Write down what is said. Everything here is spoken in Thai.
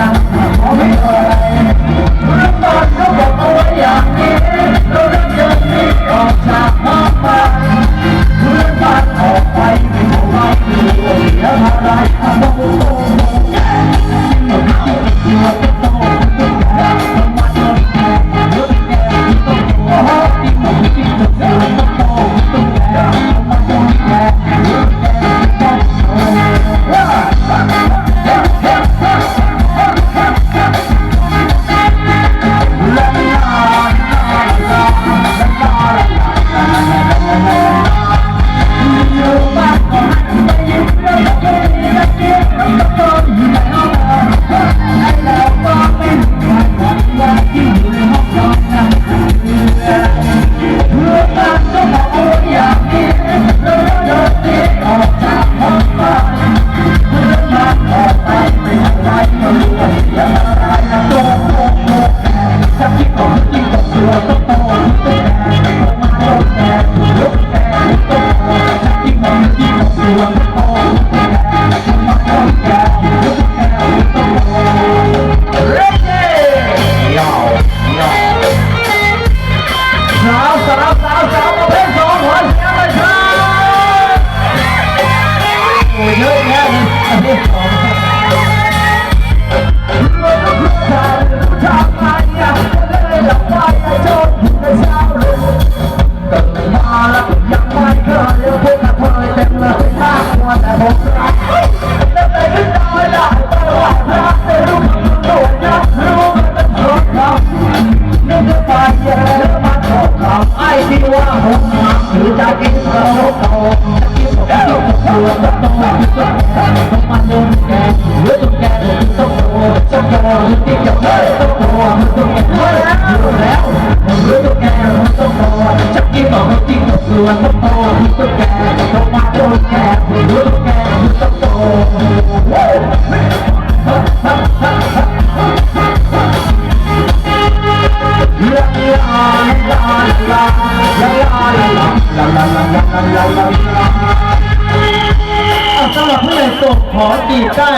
จัง ยังไม่เคยเลี้ยวพวกกระเทยเต็มเลยมากกว่าแต่ผมรักแล้วแต่ขึ้นดอยได้ไปไหว้พระในรูปโดดยักรู้มันเป็นชนเขานึกไปเยอะมาโทษเขาไอ้ที่ว่าผมมาคือจะกินกระโดดโตจกินกับกินกับตัวต้องต้องมาที่สุดต้องมาโดนแกหรือต้องแกต้องโตต้องโตที่จะไม่ต้องโตต้อง กินกับตัวต้องโตต้องแกต้องมาโดนแกหรือต้องแกต้องโตสำหรับผู้ใหญ่สุขอจีบได้